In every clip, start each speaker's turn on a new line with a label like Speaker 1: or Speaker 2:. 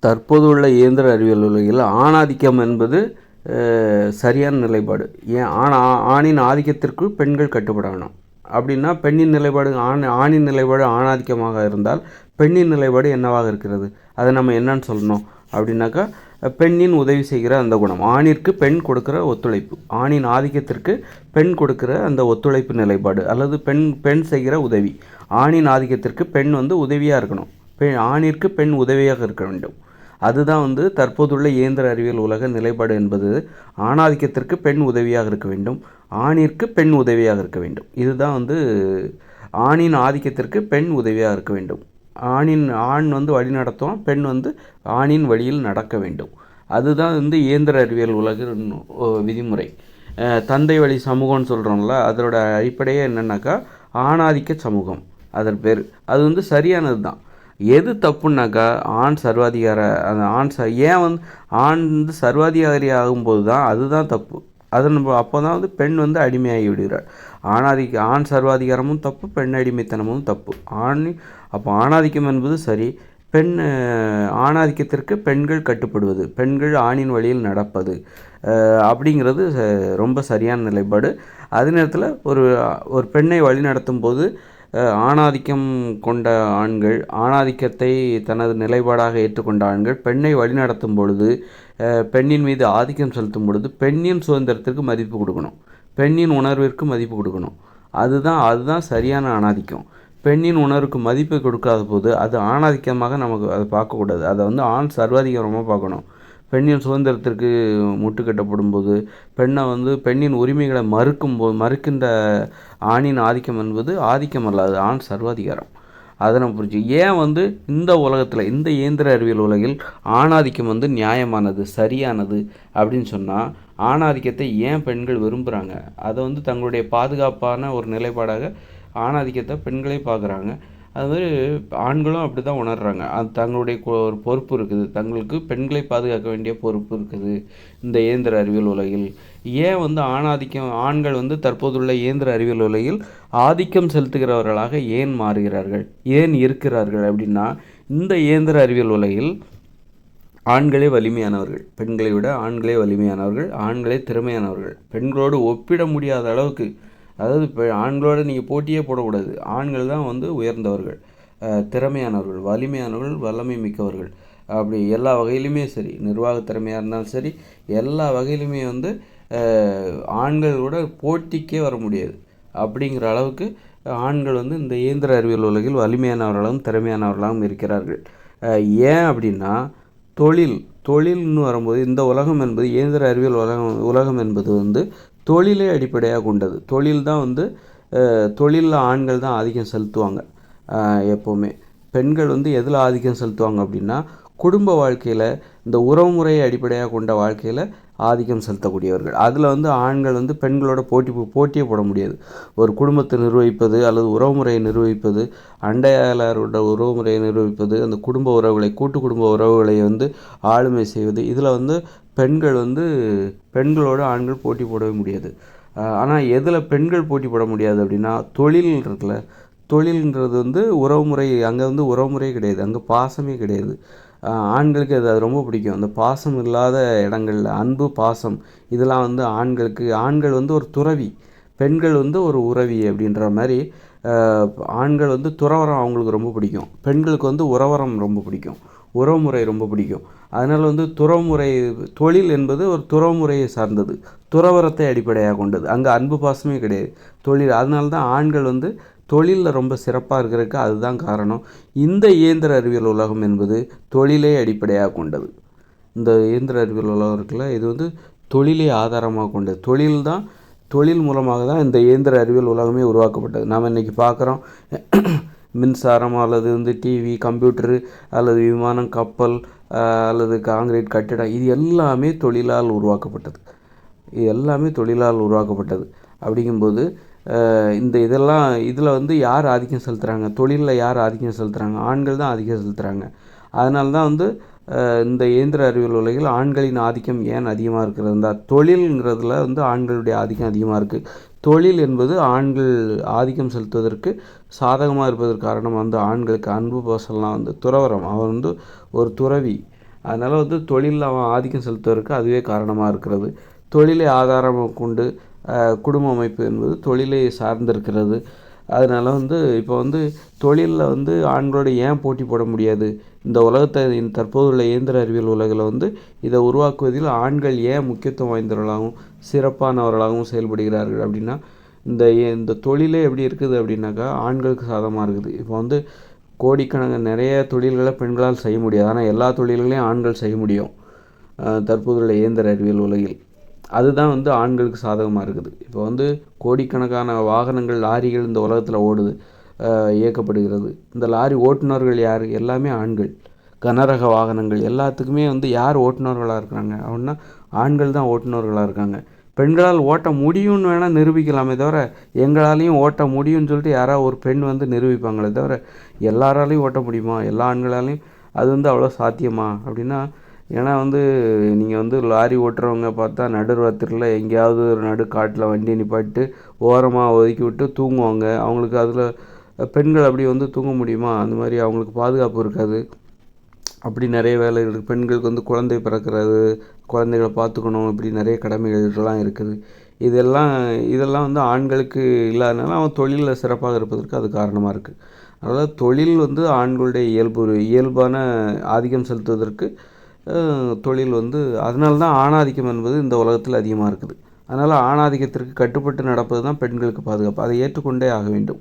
Speaker 1: தற்போது உள்ள இயந்திர அறிவியல் உலகில் ஆணாதிக்கம் என்பது சரியான நிலைப்பாடு. ஏன்? ஆண் ஆ- ஆணின் ஆதிக்கத்திற்கு பெண்கள் கட்டுப்படணும். அப்படின்னா பெண்ணின் நிலைப்பாடு ஆண் ஆணின் நிலைப்பாடு ஆணாதிக்கமாக இருந்தால் பெண்ணின் நிலைப்பாடு என்னவாக இருக்கிறது? அதை நம்ம என்னன்னு சொல்லணும்? அப்படின்னாக்கா பெண்ணின் உதவி செய்கிற அந்த குணம். ஆணிற்கு பெண் கொடுக்கிற ஒத்துழைப்பு. ஆணின் ஆதிக்கத்திற்கு பெண் கொடுக்கிற அந்த ஒத்துழைப்பு நிலைப்பாடு அல்லது பெண் பெண் செய்கிற உதவி. ஆணின் ஆதிக்கத்திற்கு பெண் வந்து உதவியாக இருக்கணும். பெண் ஆணிற்கு பெண் உதவியாக இருக்க வேண்டும். அதுதான் வந்து தற்போதுள்ள இயந்திர அறிவியல் உலக நிலைப்பாடு என்பது. ஆணாதிக்கத்திற்கு பெண் உதவியாக இருக்க வேண்டும் ஆணிற்கு பெண் உதவியாக இருக்க வேண்டும். இதுதான் வந்து ஆணின் ஆதிக்கத்திற்கு பெண் உதவியாக இருக்க வேண்டும். ஆணின் ஆண் வந்து வழி நடத்தும் பெண் வந்து ஆணின் வழியில் நடக்க வேண்டும். அதுதான் வந்து இயந்திர அறிவியல் உலக விதிமுறை. தந்தை வழி சமூகம்னு சொல்கிறோம்ல அதோட அடிப்படையே என்னென்னாக்கா ஆணாதிக்க சமூகம். அதன் பேர். அது வந்து சரியானது தான் எது தப்புனாக்கா ஆண் சர்வாதிகார அந்த ஆண் ச ஏன் வந்து ஆண் வந்து சர்வாதிகாரி ஆகும்போது தான் அதுதான் தப்பு. அது நம்ம அப்போ தான் வந்து பெண் வந்து அடிமையாகி விடுகிறார் ஆணாதிக்க ஆண் சர்வாதிகாரமும் தப்பு பெண் அடிமைத்தனமும் தப்பு. ஆண் அப்போ ஆணாதிக்கம் என்பது சரி பெண் ஆணாதிக்கத்திற்கு பெண்கள் கட்டுப்படுவது பெண்கள் ஆணின் வழியில் நடப்பது அப்படிங்கிறது ச- ரொம்ப சரியான நிலைப்பாடு. அதே நேரத்தில் ஒரு ஒரு பெண்ணை வழி நடத்தும் போது ஆணாதிக்கம் கொண்ட ஆண்கள் ஆணாதிக்கத்தை தனது நிலைப்பாடாக ஏற்றுக்கொண்ட ஆண்கள் பெண்ணை வழிநடத்தும் பொழுது பெண்ணின் மீது ஆதிக்கம் செலுத்தும் பொழுது பெண்ணின் சுதந்திரத்திற்கு மதிப்பு கொடுக்கணும். பெண்ணின் உணர்விற்கு மதிப்பு கொடுக்கணும். அதுதான் அதுதான் சரியான ஆணாதிக்கம். பெண்ணின் உணர்வுக்கு மதிப்பு கொடுக்காத போது அது ஆணாதிக்கமாக நமக்கு அதை பார்க்கக்கூடாது. அதை வந்து ஆண் சர்வாதிகாரமாக பார்க்கணும். பெண்ணின் சுதந்திரத்திற்கு முட்டுக்கட்டப்படும் போது பெண்ணை வந்து பெண்ணின் உரிமைகளை மறுக்கும் போது மறுக்கின்ற ஆணின் ஆதிக்கம் என்பது ஆதிக்கம் அல்ல அது ஆண் சர்வாதிகாரம். அதை நம்ம புரிஞ்சு ஏன் வந்து இந்த உலகத்தில் இந்த இயந்திர அறிவியல் உலகில் ஆணாதிக்கம் வந்து நியாயமானது சரியானது அப்படின்னு சொன்னால் ஆணாதிக்கத்தை ஏன் பெண்கள் விரும்புகிறாங்க அதை வந்து தங்களுடைய பாதுகாப்பான ஒரு நிலைப்பாடாக ஆணாதிக்கத்தை பெண்களே பார்க்குறாங்க. அது மாதிரி ஆண்களும் அப்படி தான் உணர்கிறாங்க அது தங்களுடைய கொ- ஒரு பொறுப்பு இருக்குது. தங்களுக்கு பெண்களை பாதுகாக்க வேண்டிய பொறுப்பு இருக்குது. இந்த இயந்திர அறிவியல் உலகில். ஏன் வந்து ஆணாதிக்கம் ஆண்கள் வந்து தற்போதுள்ள இயந்திர அறிவியல் உலகில் ஆதிக்கம் செலுத்துகிறவர்களாக ஏன் மாறுகிறார்கள்? ஏன் இருக்கிறார்கள் அப்படின்னா இந்த இயந்திர அறிவியல் உலகில் ஆண்களே வலிமையானவர்கள். பெண்களை விட ஆண்களே வலிமையானவர்கள். ஆண்களே திறமையானவர்கள். பெண்களோடு ஒப்பிட முடியாத அளவுக்கு அதாவது இப்போ ஆண்களோடு நீங்கள் போட்டியே போடக்கூடாது. ஆண்கள் தான் வந்து உயர்ந்தவர்கள். திறமையானவர்கள் வலிமையானவர்கள் வல்லமை மிக்கவர்கள். அப்படி எல்லா வகையிலுமே சரி. நிர்வாக திறமையாக இருந்தாலும் சரி எல்லா வகையிலுமே வந்து ஆண்களோட போட்டிக்கே வர முடியாது. அப்படிங்கிற அளவுக்கு ஆண்கள் வந்து இந்த இயந்திர அறிவியல் உலகில் வலிமையானவர்களாகவும் திறமையானவர்களாகவும் இருக்கிறார்கள். ஏன் அப்படின்னா தொழில் தொழில்னு வரும்போது இந்த உலகம் என்பது இயந்திர அறிவியல் உலகம் உலகம் என்பது வந்து தொழிலே அடிப்படையாக கொண்டது. தொழில் தான் வந்து தொழிலில் ஆண்கள் தான் ஆதிக்கம் செலுத்துவாங்க எப்போவுமே. பெண்கள் வந்து எதில் ஆதிக்கம் செலுத்துவாங்க அப்படின்னா குடும்ப வாழ்க்கையில் இந்த உறவுமுறையை அடிப்படையாக கொண்ட வாழ்க்கையில் ஆதிக்கம் செலுத்தக்கூடியவர்கள். அதில் வந்து ஆண்கள் வந்து பெண்களோட போட்டி போட்டியே போட முடியாது. ஒரு குடும்பத்தை நிர்வகிப்பது அல்லது உறவுமுறையை நிர்வகிப்பது அண்டையாளரோட உறவுமுறையை நிர்வகிப்பது அந்த குடும்ப உறவுகளை கூட்டு குடும்ப உறவுகளை வந்து ஆளுமை செய்வது இதில் வந்து பெண்கள் வந்து பெண்களோட ஆண்கள் போட்டி போடவே முடியாது. ஆனால் எதில் பெண்கள் போட்டி போட முடியாது அப்படின்னா தொழில் இருக்குல்ல. தொழில்ன்றது வந்து உறவுமுறை அங்கே வந்து உறவுமுறையே கிடையாது. அங்கே பாசமே கிடையாது. ஆண்களுக்கு அது அது ரொம்ப பிடிக்கும். அந்த பாசம் இல்லாத இடங்களில் அன்பு பாசம் இதெல்லாம் வந்து ஆண்களுக்கு ஆண்கள் வந்து ஒரு துறவி பெண்கள் வந்து ஒரு உறவி அப்படின்ற மாதிரி ஆண்கள் வந்து துறவரம் அவங்களுக்கு ரொம்ப பிடிக்கும். பெண்களுக்கு வந்து உறவரம் ரொம்ப பிடிக்கும். உறவுமுறை ரொம்ப பிடிக்கும். அதனால் வந்து துறவுமுறை தொழில் என்பது ஒரு துறவுமுறையை சார்ந்தது. துறவரத்தை அடிப்படையாக கொண்டது. அங்கே அன்பு பாசமே கிடையாது. தொழில் அதனால தான் ஆண்கள் வந்து தொழிலில் ரொம்ப சிறப்பாக இருக்கிறதுக்கு அதுதான் காரணம். இந்த இயந்திர அறிவியல் உலகம் என்பது தொழிலை அடிப்படையாக கொண்டது. இந்த இயந்திர அறிவியல் உலகம் இருக்குல்ல இது வந்து தொழிலை ஆதாரமாக கொண்டது. தொழில் தான் தொழில் மூலமாக தான் இந்த இயந்திர அறிவியல் உலகமே உருவாக்கப்பட்டது. நாம் இன்றைக்கி பார்க்குறோம் மின்சாரம் அல்லது வந்து டிவி கம்ப்யூட்டரு அல்லது விமானம் கப்பல் அல்லது காங்கிரீட் கட்டிடம் இது எல்லாமே தொழிலால் உருவாக்கப்பட்டது. இது எல்லாமே தொழிலால் உருவாக்கப்பட்டது. அப்படிங்கும்போது இந்த இதெல்லாம் இதில் வந்து யார் ஆதிக்கம் செலுத்துகிறாங்க தொழிலில் யார் ஆதிக்கம் செலுத்துகிறாங்க ஆண்கள் தான் ஆதிக்கம் செலுத்துகிறாங்க அதனால தான் வந்து இந்த இயந்திர அறிவியல் உலகில் ஆண்களின் ஆதிக்கம் ஏன் அதிகமாக இருக்கிறது இருந்தால் தொழில்ங்கிறதுல வந்து ஆண்களுடைய ஆதிக்கம் அதிகமாக இருக்குது தொழில் என்பது ஆண்கள் ஆதிக்கம் செலுத்துவதற்கு சாதகமாக இருப்பதற்கு காரணம் வந்து ஆண்களுக்கு அன்பு பாசம்லாம் வந்து துறவரம் அவன் வந்து ஒரு துறவி. அதனால் வந்து தொழிலில் அவன் ஆதிக்கம் செலுத்துவதற்கு அதுவே காரணமாக இருக்கிறது. தொழிலை ஆதாரமாக கொண்டு குடும்ப அமைப்பு என்பது தொழிலை சார்ந்திருக்கிறது. அதனால் வந்து இப்போ வந்து தொழிலில் வந்து ஆண்களோட ஏன் போட்டி போட முடியாது? இந்த உலகத்தை தற்போது தற்போதுள்ள இயந்திர அறிவியல் உலகில் வந்து இதை உருவாக்குவதில் ஆண்கள் ஏன் முக்கியத்துவம் வாய்ந்தவர்களாகவும் சிறப்பானவர்களாகவும் செயல்படுகிறார்கள் அப்படின்னா இந்த இந்த தொழிலே எப்படி இருக்குது அப்படின்னாக்கா ஆண்களுக்கு சாதகமாக இருக்குது. இப்போ வந்து கோடிக்கணக்கு நிறைய தொழில்களை பெண்களால் செய்ய முடியாது. ஆனால் எல்லா தொழில்களையும் ஆண்கள் செய்ய முடியும். தற்போதுள்ள இயந்திர அறிவியல் உலகில். அதுதான் வந்து ஆண்களுக்கு சாதகமாக இருக்குது. இப்போ வந்து கோடிக்கணக்கான வாகனங்கள் லாரிகள் இந்த உலகத்தில் ஓடுது. இயக்கப்படுகிறது. இந்த லாரி ஓட்டுநர்கள் யார்? எல்லாமே ஆண்கள். கனரக வாகனங்கள். எல்லாத்துக்குமே வந்து யார் ஓட்டுநர்களாக இருக்கிறாங்க அப்படின்னா ஆண்கள் தான் ஓட்டுநர்களாக இருக்காங்க. பெண்களால் ஓட்ட முடியும்னு வேணால் நிரூபிக்கலாமே தவிர எங்களாலையும் ஓட்ட முடியும்னு சொல்லிட்டு யாராவது ஒரு பெண் வந்து நிரூபிப்பாங்களே தவிர எல்லாராலையும் ஓட்ட முடியுமா? எல்லா ஆண்களாலையும் அது வந்து அவ்வளோ சாத்தியமா? அப்படின்னா ஏன்னா வந்து நீங்கள் வந்து லாரி ஓட்டுறவங்க பார்த்தா நடுராத்திரியில் எங்கேயாவது ஒரு நடு காட்டில் வண்டி நிப்பாட்டு ஓரமாக ஒதுக்கி விட்டு தூங்குவாங்க. அவங்களுக்கு அதில் பெண்கள் அப்படி வந்து தூங்க முடியுமா? அந்த மாதிரி அவங்களுக்கு பாதுகாப்பு இருக்காது. அப்படி நிறைய வேலை இருக்குது பெண்களுக்கு வந்து குழந்தை பிறக்கிறது குழந்தைகளை பார்த்துக்கணும் இப்படி நிறைய கடமைகள்லாம் இருக்குது. இதெல்லாம் இதெல்லாம் வந்து ஆண்களுக்கு இல்லாதனால அவன் தொழிலில் சிறப்பாக இருப்பதற்கு அது காரணமாக இருக்குது அதனால் தொழில் வந்து ஆண்களுடைய இயல்பு இயல்பான ஆதிக்கம் செலுத்துவதற்கு தொழில் வந்து அதனால தான் ஆணாதிக்கம் என்பது இந்த உலகத்தில் அதிகமாக இருக்குது. அதனால் ஆணாதிக்கத்திற்கு கட்டுப்பட்டு நடப்பது தான் பெண்களுக்கு பாதுகாப்பு. அதை ஏற்றுக்கொண்டே ஆக வேண்டும்.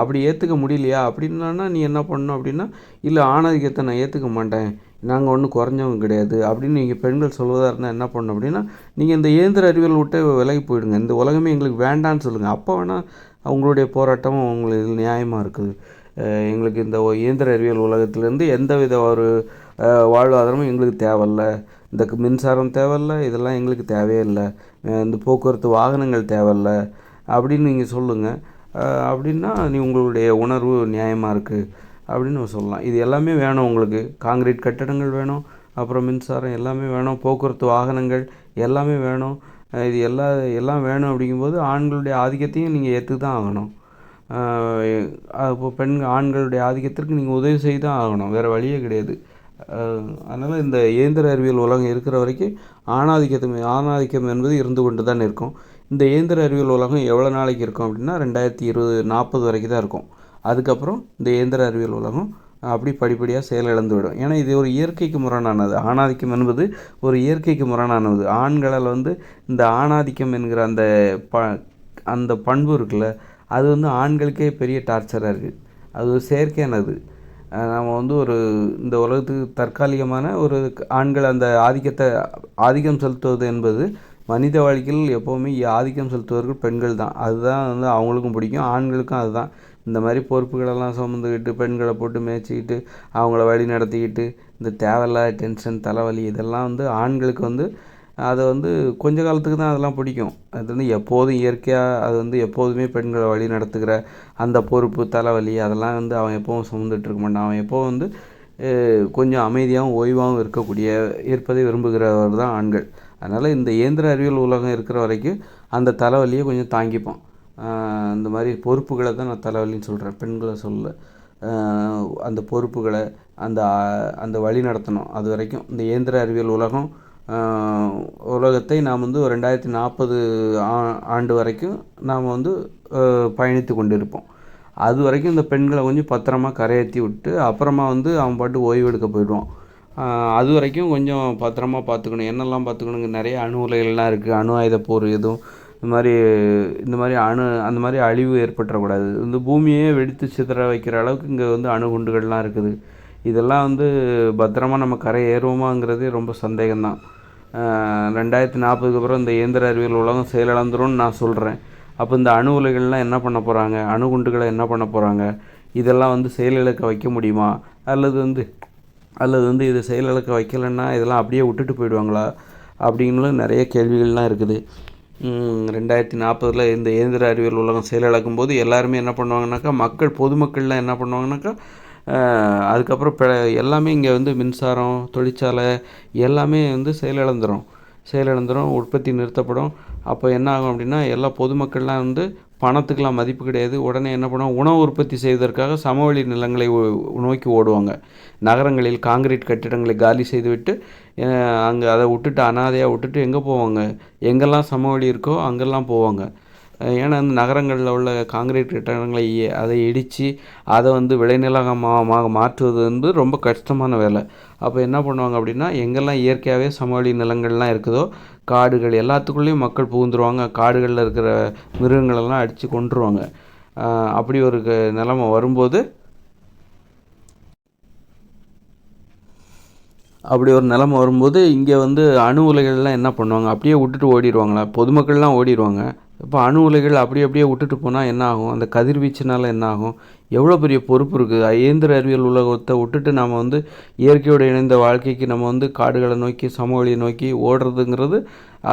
Speaker 1: அப்படி ஏற்றுக்க முடியலையா? அப்படின்னா நீ என்ன பண்ணணும் அப்படின்னா இல்லை ஆணாதிக்கத்தை நான் ஏற்றுக்க மாட்டேன். நாங்கள் ஒன்றும் குறைஞ்சவங்க கிடையாது. அப்படின்னு நீங்கள் பெண்கள் சொல்வதாக இருந்தால் என்ன பண்ணணும் அப்படின்னா நீங்கள் இந்த இயந்திர அறிவியல் விட்டு விலகி போயிடுங்க. இந்த உலகமே எங்களுக்கு வேண்டான்னு சொல்லுங்கள் அப்போ வேணால் அவங்களுடைய போராட்டம் உங்களுக்கு நியாயமாக இருக்குது. எங்களுக்கு இந்த இயந்திர அறிவியல் உலகத்துலேருந்து எந்த வித ஒரு வாழ்வாதாரமும் எங்களுக்கு தேவையில்ல. இந்த மின்சாரம் தேவையில்ல. இதெல்லாம் எங்களுக்கு தேவையே இல்லை. இந்த போக்குவரத்து வாகனங்கள் தேவையில்ல. அப்படின்னு நீங்கள் சொல்லுங்கள் அப்படின்னா நீ உங்களுடைய உணர்வு நியாயமாக இருக்குது அப்படின்னு சொல்லலாம். இது எல்லாமே வேணும் உங்களுக்கு. காங்கிரீட் கட்டடங்கள் வேணும் அப்புறம் மின்சாரம் எல்லாமே வேணும் போக்குவரத்து வாகனங்கள் எல்லாமே வேணும். இது எல்லா எல்லாம் வேணும் அப்படிங்கும்போது ஆண்களுடைய ஆதிக்கத்தையும் நீங்கள் ஏற்று தான் ஆகணும் இப்போ பெண் ஆண்களுடைய ஆதிக்கத்திற்கு நீங்கள் உதவி செய்து தான் ஆகணும். வேறு வழியே கிடையாது. அதனால் இந்த இயந்திர அறிவியல் உலகம் இருக்கிற வரைக்கும் ஆணாதிக்கத்தை ஆணாதிக்கம் என்பது இருந்து கொண்டு தான் இருக்கும் இந்த இயந்திர அறிவியல் உலகம் எவ்வளோ நாளைக்கு இருக்கும் அப்படின்னா ரெண்டாயிரத்தி இருபது நாற்பது வரைக்கும் தான் இருக்கும். அதுக்கப்புறம் இந்த இயந்திர அறிவியல் உலகம் அப்படி படிப்படியாக செயலிழந்து விடும். ஏன்னா இது ஒரு இயற்கைக்கு முரணானது. ஆணாதிக்கம் என்பது ஒரு இயற்கைக்கு முரணானது. ஆண்களால் வந்து இந்த ஆணாதிக்கம் என்கிற அந்த ப அந்த பண்பு இருக்குல்ல அது வந்து ஆண்களுக்கே பெரிய டார்ச்சராக இருக்குது அது ஒரு செயற்கையானது. நம்ம வந்து ஒரு இந்த உலகத்துக்கு தற்காலிகமான ஒரு ஆண்கள் அந்த ஆதிக்கத்தை ஆதிக்கம் செலுத்துவது என்பது மனித வாழ்க்கையில் எப்போவுமே ஆதிக்கம் செலுத்துவர்கள் பெண்கள் தான். அதுதான் வந்து அவங்களுக்கும் பிடிக்கும் ஆண்களுக்கும் அதுதான். இந்த மாதிரி பொறுப்புகளெல்லாம் சுமந்துக்கிட்டு பெண்களை போட்டு மேய்ச்சிக்கிட்டு அவங்கள வழி நடத்திக்கிட்டு இந்த தேவையில்லாத டென்ஷன் தலைவலி இதெல்லாம் வந்து ஆண்களுக்கு வந்து அதை வந்து கொஞ்ச காலத்துக்கு தான் அதெல்லாம் பிடிக்கும். அது வந்து எப்போதும் இயற்கையாக அது வந்து எப்போதுமே பெண்களை வழி நடத்துகிற அந்த பொறுப்பு தலைவலி அதெல்லாம் வந்து அவன் எப்போவும் சுமந்துட்டு இருக்க மாட்டான். அவன் எப்போவும் வந்து கொஞ்சம் அமைதியாகவும் ஓய்வாகவும் இருக்கக்கூடிய இருப்பதை விரும்புகிறவர் தான் ஆண்கள். அதனால் இந்த இயந்திர அறிவியல் உலகம் இருக்கிற வரைக்கும் அந்த தலைவலியை கொஞ்சம் தாங்கிப்போம். இந்த மாதிரி பொறுப்புகளை தான் நான் தலைவலின்னு சொல்கிறேன் பெண்களை சொல்ல அந்த பொறுப்புகளை அந்த அந்த வழி நடத்தணும். அது வரைக்கும் இந்த இயந்திர அறிவியல் உலகம் உலகத்தை நாம் வந்து ஒரு ரெண்டாயிரத்தி நாற்பது ஆண்டு வரைக்கும் நாம் வந்து பயணித்து கொண்டிருப்போம். அது வரைக்கும் இந்த பெண்களை கொஞ்சம் பத்திரமா கரையேற்றி விட்டு அப்புறமா வந்து அவன் பாட்டு ஓய்வு எடுக்க போயிடுவான். அது வரைக்கும் கொஞ்சம் பத்திரமா பார்த்துக்கணும். என்னெல்லாம் பார்த்துக்கணுங்க? நிறைய அணு உலைகள்லாம் இருக்குது அணு ஆயுத போர் எதுவும். இந்த மாதிரி இந்த மாதிரி அணு அந்த மாதிரி அழிவு ஏற்பட்டுறக்கூடாது. இந்த பூமியே வெடித்து சிதற வைக்கிற அளவுக்கு இங்கே வந்து அணுகுண்டுகள்லாம் இருக்குது. இதெல்லாம் வந்து பத்திரமா நம்ம கரை ஏறுவோமாங்கிறதே ரொம்ப சந்தேகம்தான். ரெண்டாயிரத்தி நாற்பதுக்கு அப்புறம் இந்த இயந்திர அறிவியல் உலகம் செயலிழந்துரும்னு நான் சொல்கிறேன் அப்போ இந்த அணு உலைகள்லாம் என்ன பண்ண போகிறாங்க அணுகுண்டுகளை என்ன பண்ண போகிறாங்க இதெல்லாம் வந்து செயலிழக்க வைக்க முடியுமா? அல்லது வந்து அல்லது வந்து இது செயலிழக்க வைக்கலைன்னா இதெல்லாம் அப்படியே விட்டுட்டு போயிடுவாங்களா அப்படின்னு நிறைய கேள்விகள்லாம் இருக்குது. ரெண்டாயிரத்தி நாற்பதில் இந்த இயந்திர அறிவியல் உலகம் செயலிழக்கும் போது எல்லாருமே என்ன பண்ணுவாங்கனாக்கா மக்கள் பொதுமக்கள்லாம் என்ன பண்ணுவாங்கனாக்கா அதுக்கப்புறம் பெ எல்லாமே இங்கே வந்து மின்சாரம் தொழிற்சாலை எல்லாமே வந்து செயலிழந்துடும் செயலிழந்துடும் உற்பத்தி நிறுத்தப்படும். அப்போ என்ன ஆகும் அப்படின்னா எல்லா பொதுமக்கள்லாம் வந்து பணத்துக்கெலாம் மதிப்பு கிடையாது. உடனே என்ன பண்ணுவோம் உணவு உற்பத்தி செய்வதற்காக சமவெளி நிலங்களை நோக்கி ஓடுவாங்க. நகரங்களில் காங்கிரீட் கட்டிடங்களை காலி செய்துவிட்டு அங்கே அதை விட்டுட்டு அனாதையாக விட்டுட்டு எங்கே போவாங்க? எங்கெல்லாம் சமவெளி இருக்கோ அங்கெல்லாம் போவாங்க. ஏன்னா அந்த நகரங்களில் உள்ள காங்கிரீட் கட்டடங்களை அதை இடித்து அதை வந்து விளைநிலமாக மாற்றுவது வந்து ரொம்ப கஷ்டமான வேலை. அப்போ என்ன பண்ணுவாங்க அப்படின்னா எங்கெல்லாம் இயற்கையாகவே சமவெளி நிலங்கள்லாம் இருக்குதோ காடுகள் எல்லாத்துக்குள்ளேயும் மக்கள் புகுந்துருவாங்க. காடுகளில் இருக்கிற மிருகங்களெல்லாம் அடித்து கொண்டுருவாங்க அப்படி ஒரு க- வரும்போது அப்படி ஒரு நிலமை வரும்போது இங்கே வந்து அணு உலைகள்லாம் என்ன பண்ணுவாங்க? அப்படியே விட்டுட்டு ஓடிடுவாங்களா? பொதுமக்கள்லாம் ஓடிடுவாங்க. இப்போ அணு உலைகள் அப்படி அப்படியே விட்டுட்டு போனால் என்ன ஆகும்? அந்த கதிர்வீச்சுனால என்ன ஆகும்? எவ்வளோ பெரிய பொறுப்பு இருக்குது இயந்திர அறிவியல் உலகத்தை விட்டுட்டு நம்ம வந்து இயற்கையோடு இணைந்த வாழ்க்கைக்கு நம்ம வந்து காடுகளை நோக்கி சமவெளியை நோக்கி ஓடுறதுங்கிறது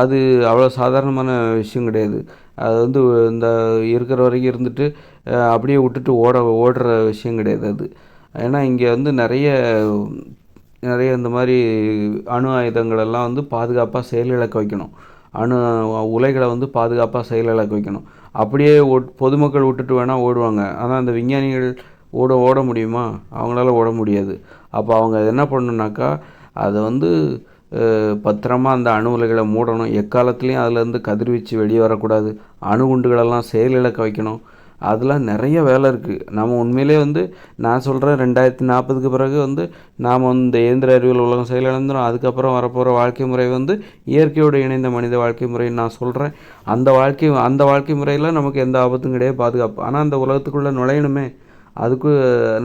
Speaker 1: அது அவ்வளோ சாதாரணமான விஷயம் கிடையாது. அது வந்து இந்த இருக்கிற வரைக்கும் இருந்துட்டு அப்படியே விட்டுட்டு ஓட ஓடுற விஷயம் கிடையாது அது. ஏன்னா இங்கே வந்து நிறைய நிறைய இந்த மாதிரி அணு ஆயுதங்களெல்லாம் வந்து பாதுகாப்பாக செயலிழக்க வைக்கணும். அணு உலைகளை வந்து பாதுகாப்பாக செயலிழக்க வைக்கணும். அப்படியே ஒட்- பொதுமக்கள் விட்டுட்டு வேணால் ஓடுவாங்க. ஆனால் அந்த விஞ்ஞானிகள் ஓட ஓட முடியுமா? அவங்களால ஓட முடியாது. அப்போ அவங்க என்ன பண்ணணுனாக்கா அதை வந்து பத்திரமாக பத்திரமா அந்த அணு உலைகளை மூடணும். எக்காலத்துலேயும் அதுலேருந்து கதிர்வீச்சு வெளியே வரக்கூடாது. அணுகுண்டுகளெல்லாம் செயலிழக்க வைக்கணும். அதெல்லாம் நிறைய வேலை இருக்குது நம்ம உண்மையிலே வந்து நான் சொல்கிறேன் ரெண்டாயிரத்தி நாற்பதுக்கு பிறகு வந்து நாம் இந்த இயந்திர அறிவியல் உலகம் செயலிழந்துடும் அதுக்கப்புறம் வரப்போகிற வாழ்க்கை முறை வந்து இயற்கையோடு இணைந்த மனித வாழ்க்கை முறைன்னு நான் சொல்கிறேன் அந்த வாழ்க்கை அந்த வாழ்க்கை முறையில் நமக்கு எந்த ஆபத்தும் கிடையாது பாதுகாப்பு. ஆனால் அந்த உலகத்துக்குள்ளே நுழையணுமே. அதுக்கு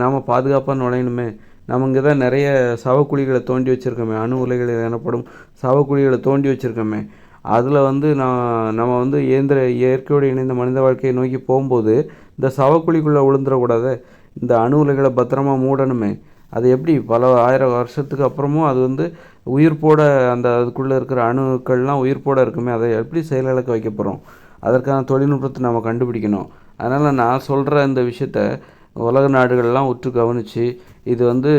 Speaker 1: நாம் பாதுகாப்பாக நுழையணுமே. நம்ம இங்கே தான் நிறைய சவக்குழிகளை தோண்டி வச்சுருக்கோமே. அணு உலைகள் எனப்படும் சவக்குழிகளை தோண்டி வச்சுருக்கோமே. அதில் வந்து நான் நம்ம வந்து இயந்திர இயற்கையோடு இணைந்த மனித வாழ்க்கையை நோக்கி போகும்போது இந்த சவக்குழிக்குள்ளே விழுந்துடக்கூடாது இந்த அணு உலைகளை பத்திரமா மூடணுமே. அது எப்படி? பல ஆயிரம் வருஷத்துக்கு அப்புறமும் அது வந்து உயிர்ப்போட அந்த அதுக்குள்ளே இருக்கிற அணுக்கள்லாம் உயிர்ப்போட இருக்குமே. அதை எப்படி செயலிழக்க வைக்க போகிறோம் அதற்கான தொழில்நுட்பத்தை நம்ம கண்டுபிடிக்கணும். அதனால் நான் சொல்கிற இந்த விஷயத்த உலக நாடுகள்லாம் உற்று கவனித்து இது வந்து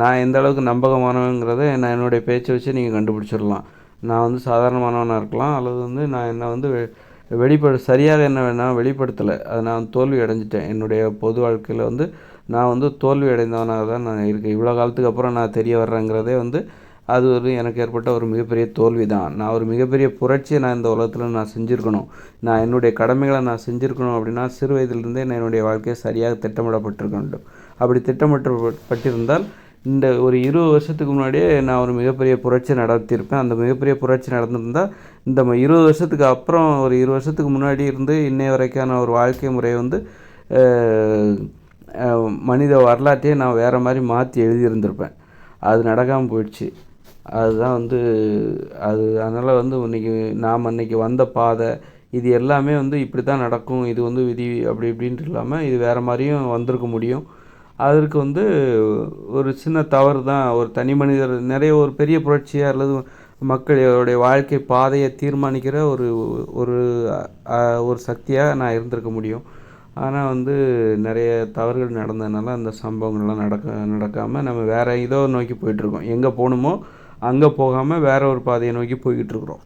Speaker 1: நான் எந்த அளவுக்கு நம்பகமானவங்கிறத நான் என்னுடைய பேச்சை வச்சு நீங்கள் கண்டுபிடிச்சிடலாம். நான் வந்து சாதாரணமானவனாக இருக்கலாம் அல்லது வந்து நான் என்னை வந்து வெ- வெளிப்படு சரியாக என்ன வேணால் வெளிப்படுத்தலை. அதை நான் தோல்வி அடைஞ்சிட்டேன். என்னுடைய பொது வாழ்க்கையில் வந்து நான் வந்து தோல்வி அடைந்தவனாக தான் நான் இருக்கேன். இவ்வளோ காலத்துக்கு அப்புறம் நான் தெரிய வர்றேங்கிறதே வந்து அது ஒரு எனக்கு ஏற்பட்ட ஒரு மிகப்பெரிய தோல்வி தான். நான் ஒரு மிகப்பெரிய புரட்சியை நான் இந்த உலகத்தில் நான் செஞ்சுருக்கணும். நான் என்னுடைய கடமைகளை நான் செஞ்சுருக்கணும் அப்படின்னா சிறு வயதிலிருந்தே நான் என்னுடைய வாழ்க்கையை சரியாக திட்டமிடப்பட்டிருக்க வேண்டும். அப்படி திட்டமிட்டப்பட்டிருந்தால் இந்த ஒரு இருபது வருஷத்துக்கு முன்னாடியே நான் ஒரு மிகப்பெரிய புரட்சி நடத்தியிருப்பேன். அந்த மிகப்பெரிய புரட்சி நடந்திருந்தால் இந்த ம- இருபது வருஷத்துக்கு அப்புறம் ஒரு இருபது வருஷத்துக்கு முன்னாடி இருந்து இன்னைய வரைக்கான ஒரு வாழ்க்கை முறை வந்து மனித வரலாற்றையே நான் வேறு மாதிரி மாற்றி எழுதியிருந்திருப்பேன். அது நடக்காமல் போயிடுச்சு. அதுதான் வந்து அது அதனால் வந்து இன்றைக்கி நாம் அன்றைக்கி வந்த பாதை இது எல்லாமே வந்து இப்படி தான் நடக்கும். இது வந்து விதி அப்படி இப்படின்ட்டு இல்லாமல் இது வேறு மாதிரியும் வந்திருக்க முடியும். அதற்கு வந்து ஒரு சின்ன தவறு தான். ஒரு தனி மனிதர் நிறைய ஒரு பெரிய புரட்சியாக அல்லது மக்களுடைய வாழ்க்கை பாதையை தீர்மானிக்கிற ஒரு ஒரு ஒரு சக்தியாக நான் இருந்திருக்க முடியும். ஆனால் வந்து நிறைய தவறுகள் நடந்ததுனால அந்த சம்பவங்கள்லாம் நடக்க நடக்காமல் நம்ம வேறு இதோ நோக்கி போயிட்டுருக்கோம் எங்கே போகணுமோ அங்கே போகாமல் வேற ஒரு பாதையை நோக்கி போய்கிட்டு இருக்கிறோம்.